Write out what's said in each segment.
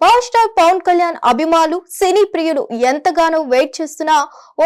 Power star Pawan Kalyan అభిమానులు సినీ ప్రియులు ఎంతగానో వెయిట్ చేస్తున్న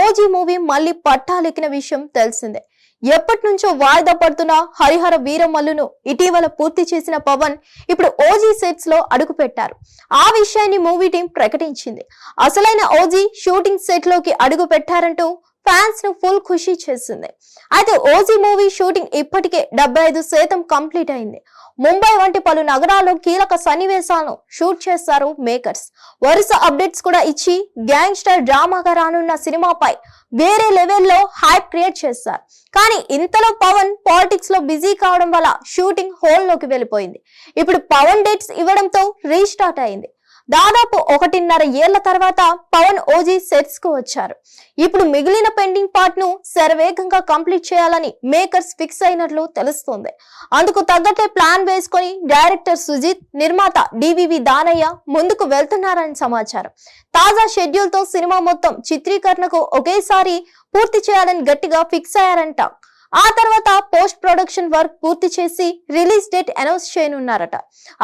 ఓజీ మూవీ మళ్ళీ పట్టాలెక్కిన విషయం తెలిసిందే. ఎప్పటి నుంచో వాయిదా పడుతున్న హరిహర వీరమల్లును ఇటీవల పూర్తి చేసిన పవన్ ఇప్పుడు ఓజీ సెట్స్లో అడుగు పెట్టారు ఆ విషయాన్ని మూవీ టీం ప్రకటించింది. అసలైన ఓజీ షూటింగ్ సెట్లోకి అడుగు పెట్టారంటూ ఫ్యాన్స్ను ఫుల్ ఖుషి చేసింది. అయితే ఓజీ మూవీ షూటింగ్ ఇప్పటికే డెబ్బై ఐదు శాతం కంప్లీట్ అయింది. ముంబై వంటి పలు నగరాల్లో కీలక సన్నివేశాలను షూట్ చేస్తారు మేకర్స్. వరుస అప్డేట్స్ కూడా ఇచ్చి గ్యాంగ్స్టర్ డ్రామాగా రానున్న సినిమాపై వేరే లెవెల్లో హైప్ క్రియేట్ చేస్తారు. కానీ ఇంతలో పవన్ పాలిటిక్స్లో బిజీ కావడం వల్ల షూటింగ్ హోల్లోకి వెళ్ళిపోయింది. ఇప్పుడు పవన్ డేట్స్ ఇవ్వడంతో రీస్టార్ట్ అయింది. దాదాపు ఒకటిన్నర ఏళ్ళ తర్వాత పవన్ ఓజీ సెట్స్కు వచ్చారు. ఇప్పుడు మిగిలిన పెండింగ్ పార్ట్ను శరవేగంగా కంప్లీట్ చేయాలని మేకర్స్ ఫిక్స్ అయినట్లు తెలుస్తోంది. అందుకు తగ్గట్టే ప్లాన్ వేసుకొని డైరెక్టర్ సుజిత్ నిర్మాత డివివి దానయ్య ముందుకు వెళ్తున్నారని సమాచారం. తాజా షెడ్యూల్తో సినిమా మొత్తం చిత్రీకరణకు ఒకేసారి పూర్తి చేయాలని గట్టిగా ఫిక్స్ అయ్యారంట ఆ తర్వాత పోస్ట్ ప్రొడక్షన్ వర్క్ పూర్తి చేసి రిలీజ్ డేట్ అనౌన్స్ చేయనున్నారట.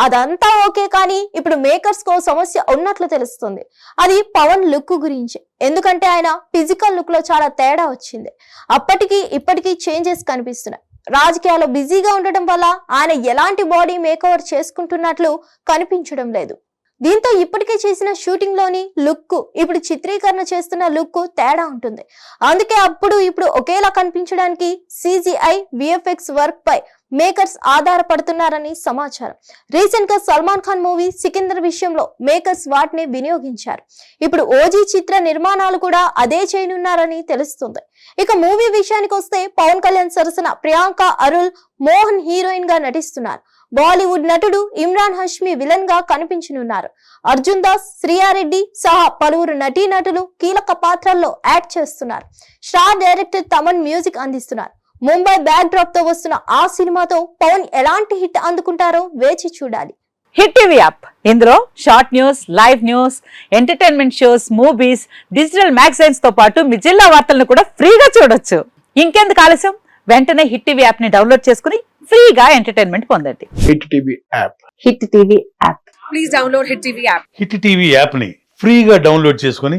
అదంతా ఓకే కానీ ఇప్పుడు మేకర్స్ కో సమస్య ఉన్నట్లు తెలుస్తుంది. అది పవన్ లుక్ గురించి. ఎందుకంటే ఆయన ఫిజికల్ లుక్లో చాలా తేడా వచ్చింది. అప్పటికి ఇప్పటికీ చేంజెస్ కనిపిస్తున్నాయి. రాజకీయాల్లో బిజీగా ఉండటం వల్ల ఆయన ఎలాంటి బాడీ మేకవర్ చేసుకుంటున్నట్లు కనిపించడం లేదు. దీంతో ఇప్పటికే చేసిన షూటింగ్లోని లుక్ ఇప్పుడు చిత్రీకరణ చేస్తున్న లుక్ తేడా ఉంటుంది. అందుకే అప్పుడు ఇప్పుడు ఒకేలా కనిపించడానికి సిజిఐ విఎఫ్ఎక్స్ వర్క్ పై మేకర్స్ ఆధారపడుతున్నారని సమాచారం. రీసెంట్గా సల్మాన్ ఖాన్ మూవీ సికిందర్ విషయంలో మేకర్స్ వాటిని వినియోగించారు. ఇప్పుడు ఓజీ చిత్ర నిర్మాణాలు కూడా అదే చేయనున్నారని తెలుస్తుంది. ఇక మూవీ విషయానికి వస్తే పవన్ కళ్యాణ్ సరసన ప్రియాంక అరుల్ మోహన్ హీరోయిన్గా నటిస్తున్నారు. బాలీవుడ్ నటుడు ఇమ్రాన్ హష్మి విలన్గా కనిపించనున్నారు. అర్జున్ దాస్ శ్రీయారెడ్డి సహా పలువురు నటీనటులు కీలక పాత్రల్లో యాక్ట్ చేస్తున్నారు. స్టార్ డైరెక్టర్ తమన్ మ్యూజిక్ అందిస్తున్నారు. ముంబై బ్యాక్ డ్రాప్తో వస్తున్న ఆ సినిమాతో పవన్ ఎలాంటి హిట్ అందుకుంటారో వేచి చూడాలి. Hit TV app. ఇందులో short news live news entertainment shows movies digital మ్యాగజైన్స్తో పాటు మీ జిల్లా వార్తలను కూడా ఫ్రీగా చూడొచ్చు. ఇంకెందుకు ఆలస్యం? వెంటనే హిట్ టీవీ యాప్ని డౌన్లోడ్ చేసుకుని ఫ్రీగా ఎంటర్టైన్మెంట్ పొందండి. Hit TV app. Hit TV app. Please download Hit TV app. Hit TV యాప్ని ఫ్రీగా డౌన్లోడ్ చేసుకొని